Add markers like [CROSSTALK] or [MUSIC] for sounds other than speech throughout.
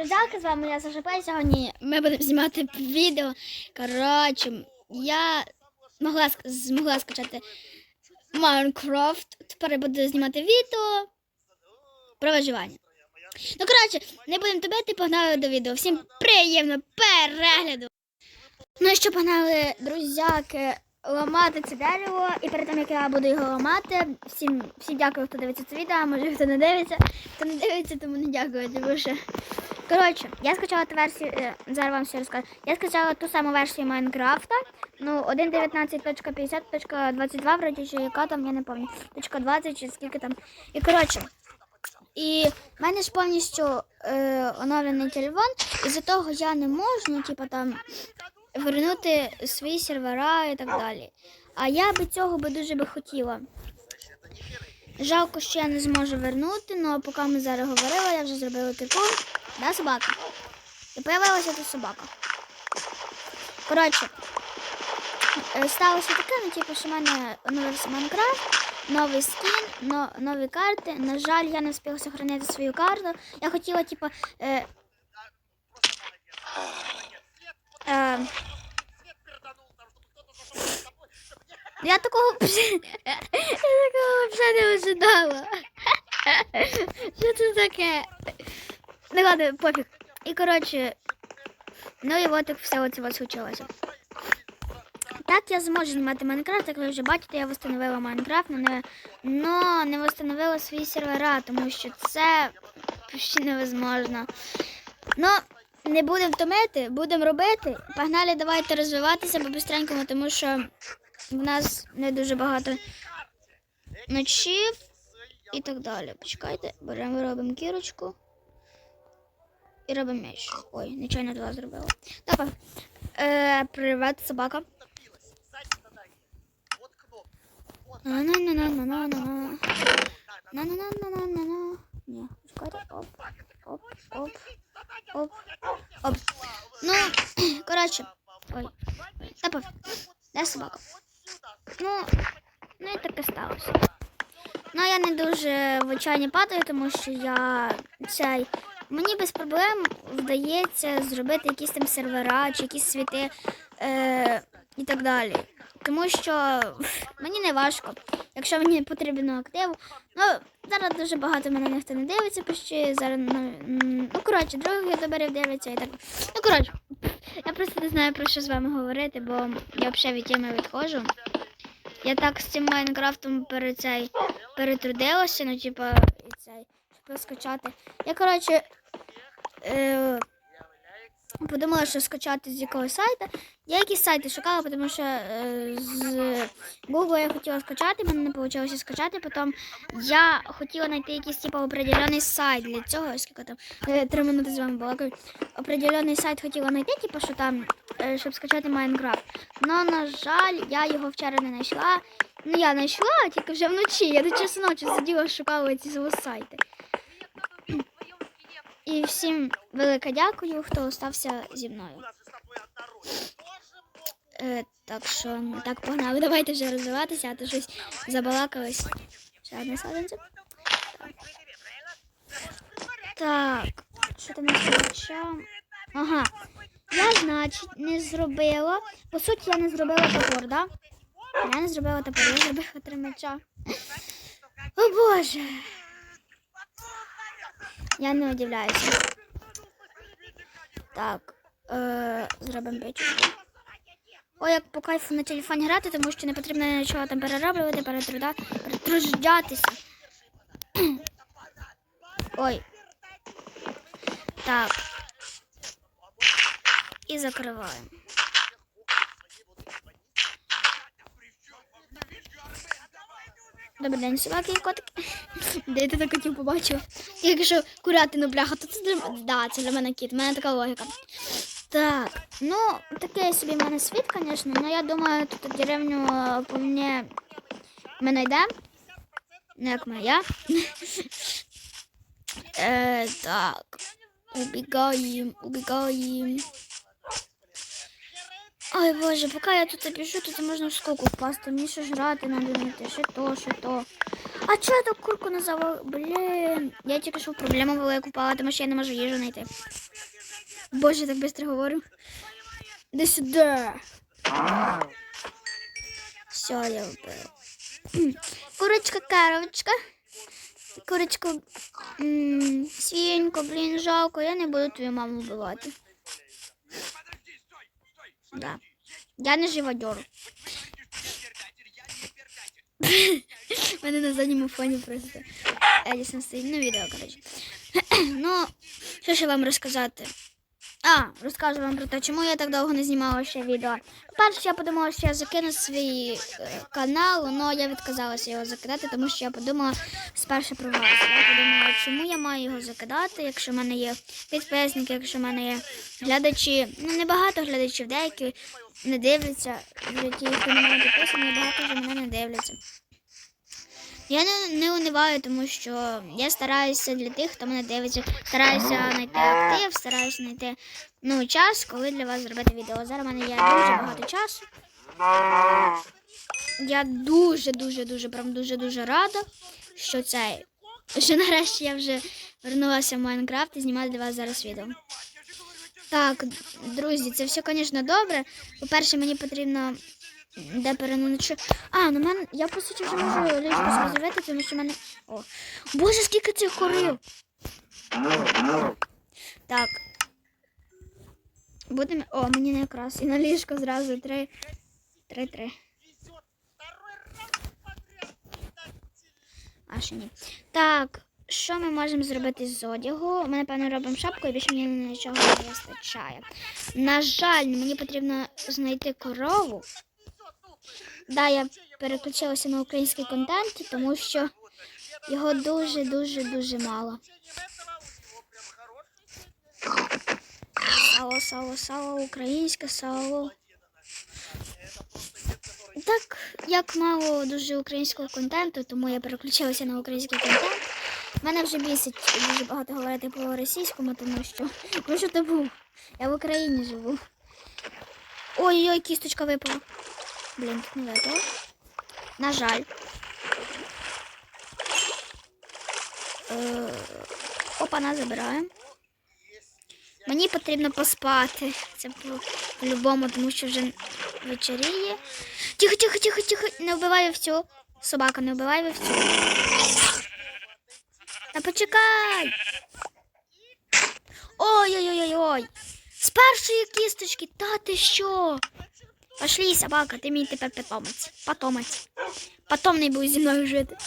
Друзяки, з вами я Саша Пей. Сьогодні ми будемо знімати відео. Коротше, я могла, змогла скачати Майнкрафт. Тепер я буду знімати відео про виживання. Ну, коротше, не будемо тобити, погнали до відео. Всім приємного перегляду. Ну і що погнали, друзяки, ламати це дерево. І перед тим, як я буду його ламати, всім, всім дякую, хто дивиться це відео, може хто не дивиться. Хто не дивиться, тому не дякую, що. Коротше, я скачала ту версію, е, зараз вам все розкажу. Я скачала ту саму версію Майнкрафта. Ну, 1.19.50.22, вроді, чи яка там, я не пам'ятаю. Точка 20 чи скільки там. І коротше. І в мене ж повністю е, оновлений телефон, і за того я не можу, ну, типу, там, вернути свої сервера і так далі. А я би цього би дуже би хотіла. Жалко, що я не зможу вернути, але поки ми зараз говорили, я вже зробила таку. Да, собака? І появилася тут собака. Коротше, е, сталося таке, ну, типу, що в мене оновився Майнкрафт, новий скін, но, нові карти. На жаль, я не встигла сохранити свою карту. Я хотіла, типу, е, я такого вже не ожидала. Що це таке? Ну ладно, пофіг. І коротше, ну і от так все оце случилося. Так я зможу знімати Майнкрафт, як ви вже бачите, я встановила Майнкрафт, але не, но не встановила свої сервера, тому що це почти невозможно. Ну, не будемо втомити, будемо робити. Погнали, давайте розвиватися по-бистренькому, тому що в нас не дуже багато ночів і так далі. Почекайте, беремо, робимо кірочку. І робимо м'яч. Ой, нечайно два зробила. Добре. Е, привет, собака. На-на-на-на-на-на-на. На-на-на-на-на-на. Ні, чекайте. Оп, оп, оп, оп, оп. Ну, [CLEARS THROAT] коротше. Ой. Та пофіг. Де собака? Ну, ну і таке сталося. Ну, я не дуже в очані падаю, тому що я цей. Мені без проблем вдається зробити якісь там сервера чи якісь світи е, і так далі. Тому що мені не важко. Якщо мені потрібно актив. Ну, зараз дуже багато мене ніхто не дивиться, почти зараз ну, коротше, других ютуберів дивляться і так. Ну, коротше, я просто не знаю про що з вами говорити, бо я взагалі від теми відходжу. Я так з цим Майнкрафтом перед цей перетрудилася, ну, типа, і цей, щоб скачати. Я, коротше, е, подумала, що скачати з якогось сайта. Я якісь сайти шукала, тому що е, з Google я хотіла скачати, мене не вийшло скачати. Потім я хотіла знайти якийсь типу определений сайт для цього, скільки там е, три минути з вами балакаю. Определений сайт хотіла знайти, типу, що там, е, щоб скачати Майнкрафт. Но, на жаль, я його вчора не знайшла. Ну, я знайшла, тільки вже вночі. Я до часу ночі сиділа, шукала ці сайти. І всім велике дякую, хто остався зі мною. Е, так що, ну, так погнали. Давайте вже розвиватися, а то щось забалакалось. Ще одне садинце. Так. Що там почав? Ага. Я, значить, не зробила. По суті, я не зробила топор, да? Я не зробила топор, я зробила три меча. О Боже. Я не удивляюся. Так, е, зробимо печку. Ой, як по кайфу на телефоні грати, тому що не потрібно нічого там перероблювати, перетруда. [CLEARS THROAT] Ой. Так. І закриваємо. Добрий день, собаки і котики. Де ти так котів побачила? Якщо курятину бляха, то це для да, це для мене кіт. У мене така логіка. Так, ну таке собі в мене світ, звісно, але я думаю, тут деревню е, по мені ми знайдемо. Не як моя. [LAUGHS] е, так. Убігаємо, убігаємо. Ой, боже, поки я тут біжу, тут можна в скоку впасти. Мені ще жрати треба знайти, що то, що то. А чого я так курку назвала? Блін. Я тільки що проблему велику впала, тому що я не можу їжу знайти. Боже, так швидко говорю. Іди сюди. Все, я вбив. Курочка, коровочка. Курочка, м, свинько, блін, жалко, я не буду твою маму вбивати. Да. Я не живодер. [LAUGHS] Мене на задньому фоні просто Едісон стоїть. Ну, відео, коротше. [CLEARS THROAT] ну, що ще вам розказати? А, розкажу вам про те, чому я так довго не знімала ще відео. По-перше, я подумала, що я закину свій е, канал, але я відказалася його закидати, тому що я подумала спершу про вас. Я подумала, чому я маю його закидати, якщо в мене є підписники, якщо в мене є глядачі. Ну, небагато глядачів, деякі не дивляться, які хто не мене підписані, багато вже мене не дивляться. Я не, не униваю, тому що я стараюся для тих, хто мене дивиться. Стараюся знайти актив, стараюся знайти ну, час, коли для вас зробити відео. Зараз в мене є дуже багато часу. Я дуже, дуже, дуже, прям дуже, дуже рада, що це. Що нарешті я вже вернулася в Майнкрафт і знімаю для вас зараз відео. Так, друзі, це все, звісно, добре. По-перше, мені потрібно де переночу. А, ну мене. Я по суті вже можу ліжко собі зробити, тому що в мене. О. Боже, скільки цих хорив! Так. Будемо. О, мені не якраз. І на ліжко зразу три. Три-три. А ще ні. Так, що ми можемо зробити з одягу? Ми, напевно, робимо шапку і більше мені нічого не вистачає. На жаль, мені потрібно знайти корову. Да, я переключилася на український контент, тому що його дуже-дуже дуже мало. Сало, сало, сало, українське сало. Так, як мало дуже українського контенту, тому я переключилася на український контент. Мене вже бісить дуже багато говорити по російському, тому що [LAUGHS] ну що ти був? Я в Україні живу. Ой-ой, кісточка випала. Блін, не випало. На жаль. Е, Опана забираємо. Мені потрібно поспати. Це по- по-любому, тому що вже вечеріє. Тихо, тихо, тихо, тихо. Не вбивай вовцю. Собака, не вбивай вовцю. Та почекай. Ой-ой-ой-ой. З першої кісточки, та ти що? Пошли, собака, ти мій тепер питомець. Потомець. Потомний був зі мною жити.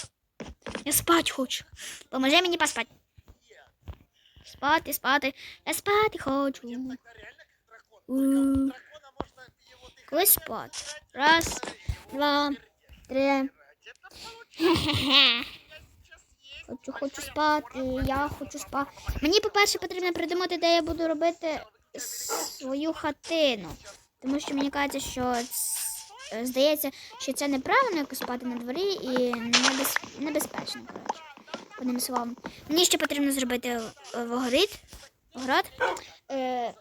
Я спать хочу. Поможи мені поспати. Спати, спати. Я спати хочу. У. Коли спати? Раз, два, три. Хе-хе-хе. [LAUGHS] Хочу, спати, я хочу спати. Мені, по-перше, потрібно придумати, де я буду робити свою хатину. Тому що мені кажеться, що е, здається, що це неправильно якось спати на дворі і небез... небезпечно, коротше. Одним словом. Мені ще потрібно зробити е, вогорід. Вогород. Е,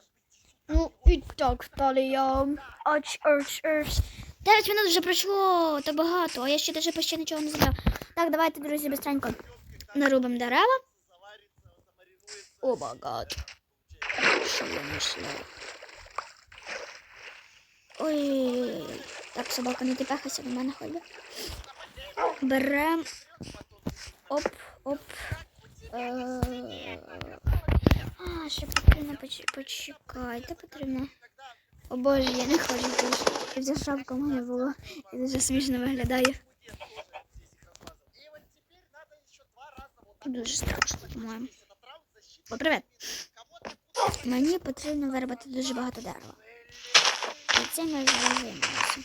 ну, і так, далі я. Оч, оч, оч. Дев'ять минут вже пройшло, то багато, а я ще даже почти нічого не зробила. Так, давайте, друзі, быстренько нарубимо дерева. О, багато. Що я знайшла? Ой, так, собака, не тіпехайся до мене ходить. Берем. Оп, оп. Е, А, ще потрібно почекайте, потрібно. О боже, я не хочу Ця шапка моя була. І дуже смішно виглядає. Дуже страшно, по-моєму. О, привіт. Мені потрібно виробити дуже багато дерева. І цим я зараз займаюся.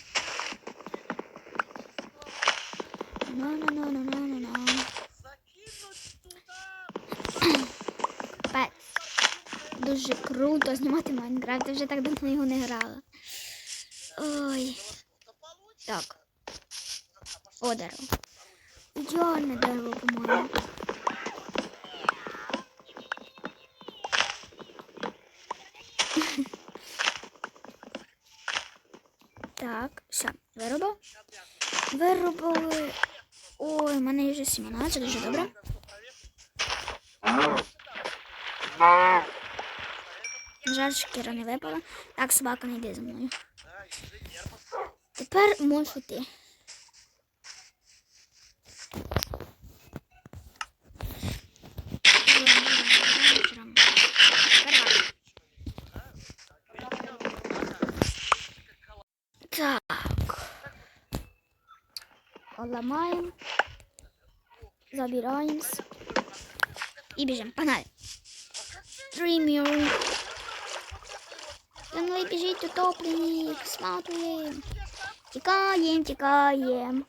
На-на-на-на-на-на-на. Капець. Дуже круто знімати Майнкрафт. Я вже так давно його не грала. Ой. Так. О, дерево. Ідеальне дерево, по-моєму. Так, все, виробив. Виробили Ой, в мене є вже сімена, це дуже добре. Жаль, шкіра не випала. Так, собака не йде за мною. Тепер можу ти. Так. Ломаем. Забираем. И бежим. Погнали. Триммер. За мною біжить утопленник. Смотрим. Тікаєм, тікаєм.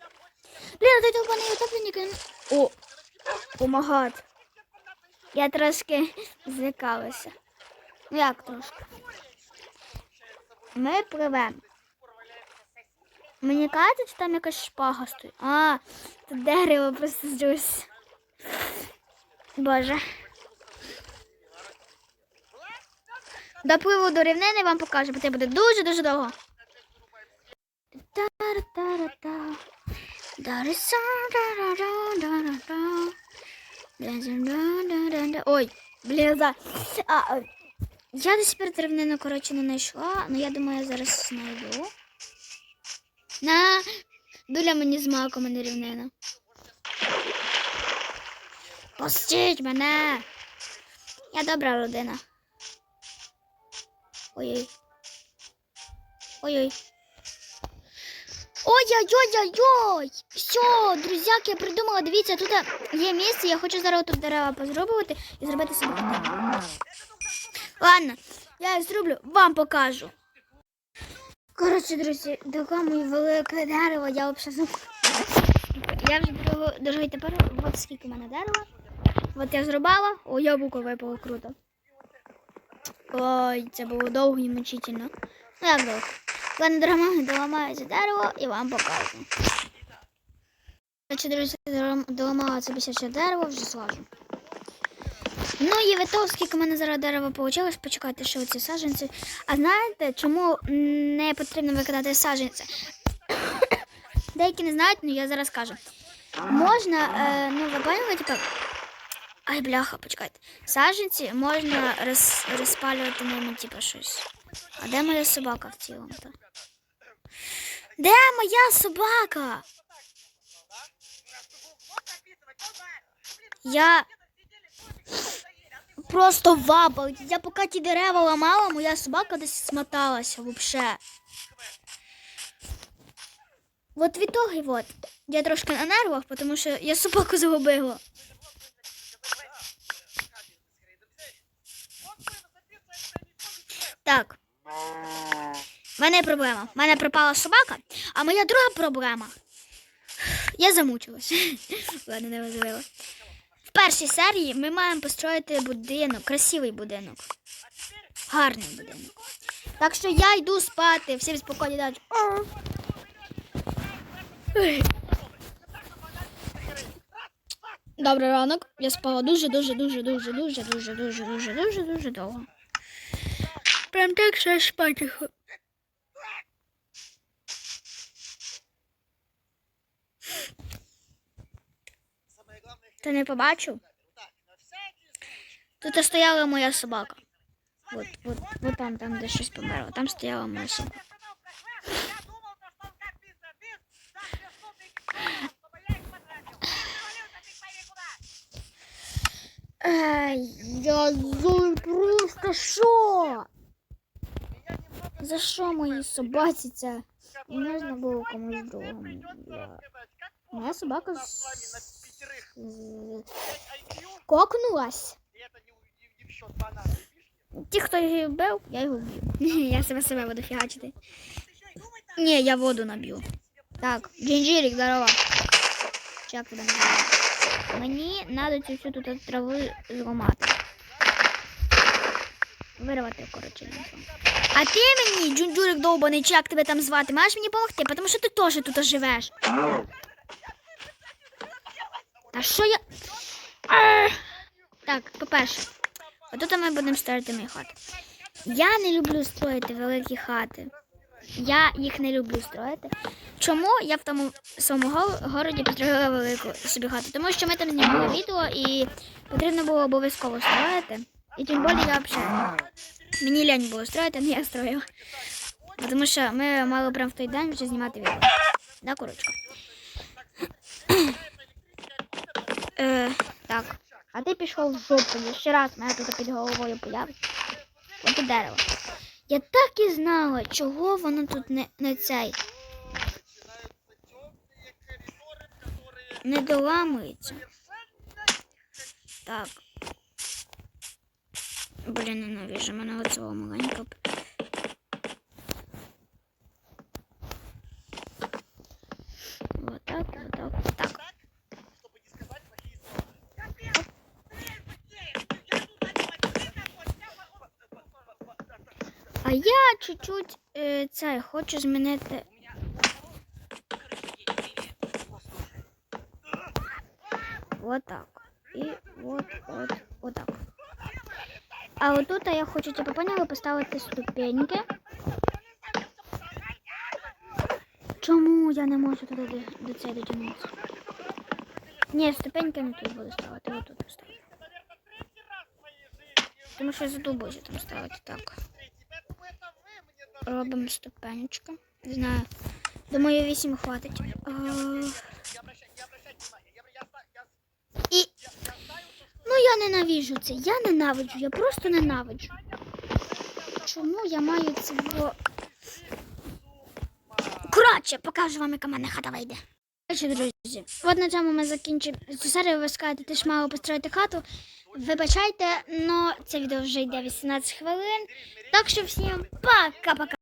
Блін, а толпаний утопленник. О, помагати. Я трошки злякалася. Ну як трошки? Ми пливемо. Мені кажуть, що там якась шпага стоїть. А, тут дерево просто здрусь. Боже. Допливу до рівнини вам покажу, бо це буде дуже-дуже довго. Ой, блін, за. А, я сих пір рівнину, коротше, не знайшла, але я думаю, я зараз знайду. На, дуля мені з маком, не рівнина. Пустіть мене. Я добра людина. Ой-ой. Ой-ой. Ой-ой-ой-ой-ой! Все, друзяки, я придумала, дивіться, тут є місце, я хочу зараз тут дерева позробувати і зробити собі. Ладно, я зроблю, вам покажу. Коротше, друзі, таке моє велике дерево, я взагалі. Я вже дорого, дорогий тепер, от скільки в мене дерева. От я зробила, о, яблуко випало круто. Ой, це було довго і мучительно. Ну як довго? Ладно, дорога, доламаю це дерево і вам покажу. Коротше, друзі, доламала це бісяче дерево, вже слажу. Ну і ви того, скільки в мене зараз дерева вийшло, почекайте, що оці саджанці. А знаєте, чому не потрібно викидати саджанці? Деякі не знають, ну я зараз кажу. Можна, е, ну ви поняли, типу, ай, бляха, почекайте. Саджанці можна роз, розпалювати ними, типу, щось. А де моя собака в цілому? то Де моя собака? Я просто вабал. Я поки ті дерева ламала, моя собака десь смоталася вообще. Вот в итоге вот. Я трошки на нервах, тому що я собаку загубила. Так. В мене проблема. В мене пропала собака, а моя друга проблема. Я замучилась. [LAUGHS] Ладно, не важливо. В першій серії ми маємо построїти будинок, красивий будинок. Гарний будинок. Так що я йду спати, всім спокійно далі. Добрий ранок. Я спала дуже, дуже, дуже, дуже, дуже, дуже, дуже, дуже, довго. Прям так що аж спати. Ти не побачив? Тут стояла моя собака. От, от, от там, там, де щось померло. Там стояла моя собака. Я зой просто що? За що моїй собаці? Не можна було комусь другому. Моя собака з... кокнулась. Ті, хто її вбив, я його вб'ю. [LAUGHS] Я себе себе буду фігачити. Ні, я воду наб'ю. Так, Джинджирик, здорово. Тебе називають? Мені треба цю всю тут траву зламати. Вирвати, коротше. А ти мені, Джунджурик довбаний, чи як тебе там звати, маєш мені допомогти, тому що ти теж тут живеш. Та що я. Так, по-перше, отут ми будемо ставити мої хати. Я не люблю строїти великі хати. я їх не люблю строїти. Чому я в тому своєму городі построїла велику собі хату? Тому що ми там знімали відео і потрібно було обов'язково строїти. І тим більше я взагалі. Мені лень було строїти, але я строїла. Тому що ми мали прямо в той день вже знімати відео. Да, курочка? Так. А ти пішов в жопу. і Ще раз мене тут під головою появиться. От дерево. Я так і знала, чого воно тут не, не цей. Не доламується. Так. Блін, ненавижу мене оцього маленького. Вот так, вот так, вот так. А я чуть-чуть е, це хочу змінити. Вот так. І вот, от, от так. А отут я хочу, типу, поняли, поставити ступеньки. Чому я не можу туди до, до цього дотягнутися? Ні, ступеньки не тут буду ставити, отут поставлю. Тому що я задумався там ставити так. Робимо ступенечку. Не знаю. Думаю, вісім хватить. А, І. Ну я ненавиджу це. Я ненавиджу, я просто ненавиджу. Чому я маю цього. Коротше, покажу вам, яка мене хата вийде. Коротше, друзі, от на цьому ми закінчимо цю серію. Ви скажете, ти ж мала построїти хату. Вибачайте, але це відео вже йде 18 хвилин. Так що всім пока-пока.